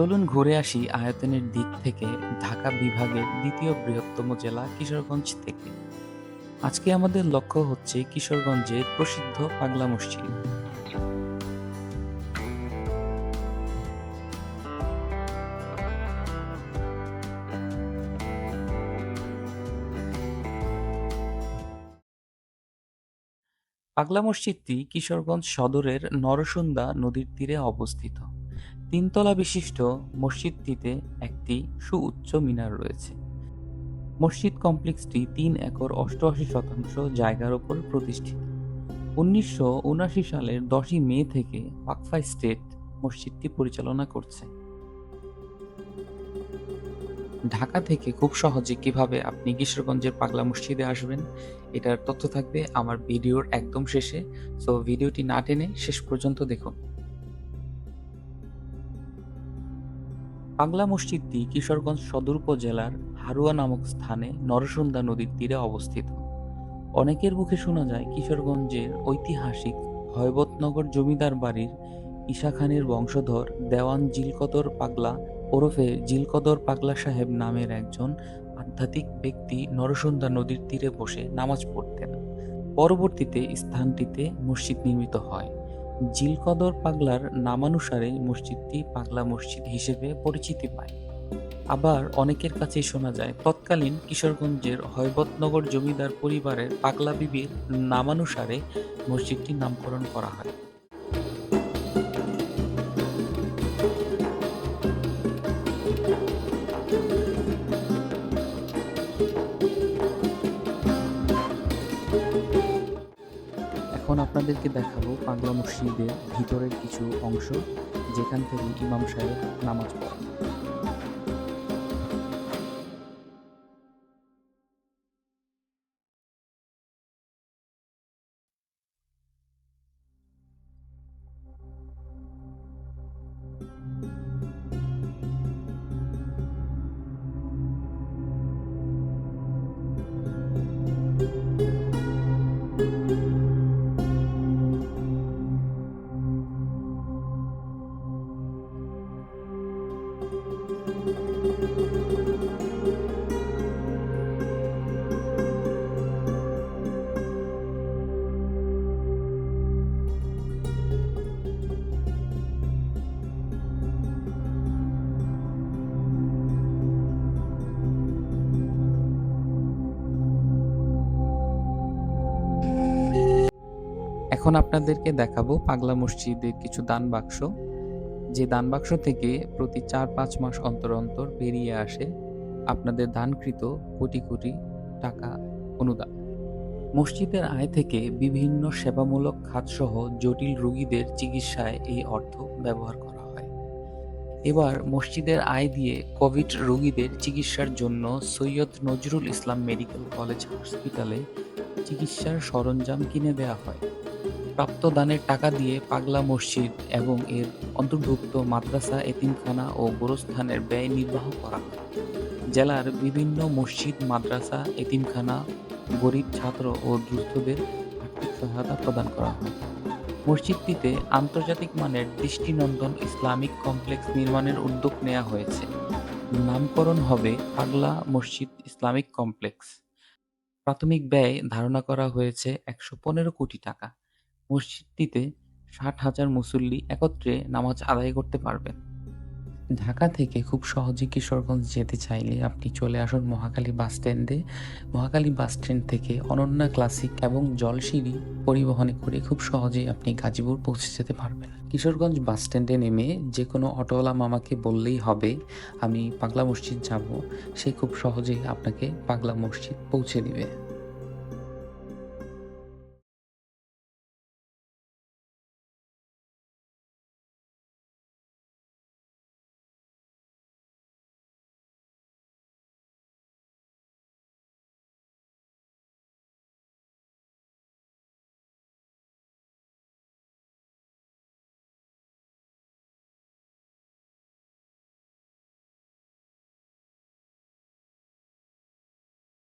চলুন ঘুরে আসি আয়তনের দিক থেকে ঢাকা বিভাগের দ্বিতীয় বৃহত্তম জেলা কিশোরগঞ্জ থেকে। আজকে আমাদের লক্ষ্য হচ্ছে কিশোরগঞ্জের প্রসিদ্ধ পাগলা মসজিদ। পাগলা মসজিদটি কিশোরগঞ্জ সদরের নরসুন্দা নদীর তীরে অবস্থিত। তিনতলা বিশিষ্ট মসজিদটিতে একটি সুউচ্চ মিনার রয়েছে। মসজিদ কমপ্লেক্সটি তিন একর অষ্টআশি শতাংশ জায়গার ওপর প্রতিষ্ঠিত। উনিশশো উনাশি সালের দশই মে থেকে ওয়াকফা স্টেট মসজিদটি পরিচালনা করছে। ঢাকা থেকে খুব সহজে কীভাবে আপনি কিশোরগঞ্জের পাগলা মসজিদে আসবেন, এটার তথ্য থাকবে আমার ভিডিওর একদম শেষে। সো ভিডিওটি না টেনে শেষ পর্যন্ত দেখুন। পাগলা মসজিদটি কিশোরগঞ্জ সদর উপজেলার হারুয়া নামক স্থানে নরসুন্দা নদীর তীরে অবস্থিত। অনেকের মুখে শোনা যায় কিশোরগঞ্জের ঐতিহাসিক হয়বতনগর জমিদার বাড়ির ঈশা খানের বংশধর দেওয়ান জিলকদর পাগলা ওরফে জিলকদর পাগলা সাহেব নামের একজন আধ্যাত্মিক ব্যক্তি নরসুন্দা নদীর তীরে বসে নামাজ পড়তেন। পরবর্তীতে স্থানটিতে মসজিদ নির্মিত হয়। জিলকদর পাগলার নামানুসারে মসজিদটি পাগলা মসজিদ হিসেবে পরিচিতি পায়। আবার অনেকের কাছেই শোনা যায়, তৎকালীন কিশোরগঞ্জের হয়বতনগর জমিদার পরিবারের পাগলা বিবির নামানুসারে মসজিদটির নামকরণ করা হয়। এখন আপনাদেরকে দেখাবো পাগলা মসজিদের ভিতরের কিছু অংশ যেখান থেকে ইমাম সাহেব নামাজ পড়েন। এখন আপনাদেরকে দেখাবো পাগলা মসজিদের কিছু দান বাক্স। যে দান বাক্স থেকে প্রতি চার পাঁচ মাস অন্তর অন্তর বেরিয়ে আসে আপনাদের দানকৃত কোটি কোটি টাকা অনুদান। মসজিদের আয় থেকে বিভিন্ন সেবামূলক খাতসহ জটিল রোগীদের চিকিৎসায় এই অর্থ ব্যবহার করা হয়। এবার মসজিদের আয় দিয়ে কোভিড রোগীদের চিকিৎসার জন্য সৈয়দ নজরুল ইসলাম মেডিকেল কলেজ হসপিটালে চিকিৎসার সরঞ্জাম কিনে দেওয়া হয়। প্রাপ্ত দানের টাকা দিয়ে পাগলা মসজিদ এবং এর অন্তর্ভুক্ত মাদ্রাসা, এতিমখানা ও গোরস্থানের ব্যয় নির্বাহ করা হয়। জেলার বিভিন্ন মসজিদ, মাদ্রাসা, এতিমখানা, গরিব ছাত্র ও দুস্থদের আর্থিক সহায়তা প্রদান করা হয়। মসজিদটিতে আন্তর্জাতিক মানের দৃষ্টিনন্দন ইসলামিক কমপ্লেক্স নির্মাণের উদ্যোগ নেওয়া হয়েছে। নামকরণ হবে পাগলা মসজিদ ইসলামিক কমপ্লেক্স। প্রাথমিক ব্যয় ধারণা করা হয়েছে একশো পনেরো কোটি টাকা। মসজিদটিতে ষাট হাজার মুসল্লি একত্রে নামাজ আদায় করতে পারবেন। ঢাকা থেকে খুব সহজে কিশোরগঞ্জ যেতে চাইলে আপনি চলে আসুন মহাকালী বাস স্ট্যান্ডে। মহাখালী বাস স্ট্যান্ড থেকে অনন্যা ক্লাসিক এবং জলসিঁড়ি পরিবহনে করে খুব সহজেই আপনি গাজীপুর পৌঁছে যেতে পারবেন। কিশোরগঞ্জ বাস স্ট্যান্ডে নেমে যে কোনো অটোওয়ালা মামাকে বললেই হবে, আমি পাগলা মসজিদ যাব। সে খুব সহজেই আপনাকে পাগলা মসজিদ পৌঁছে দিবে।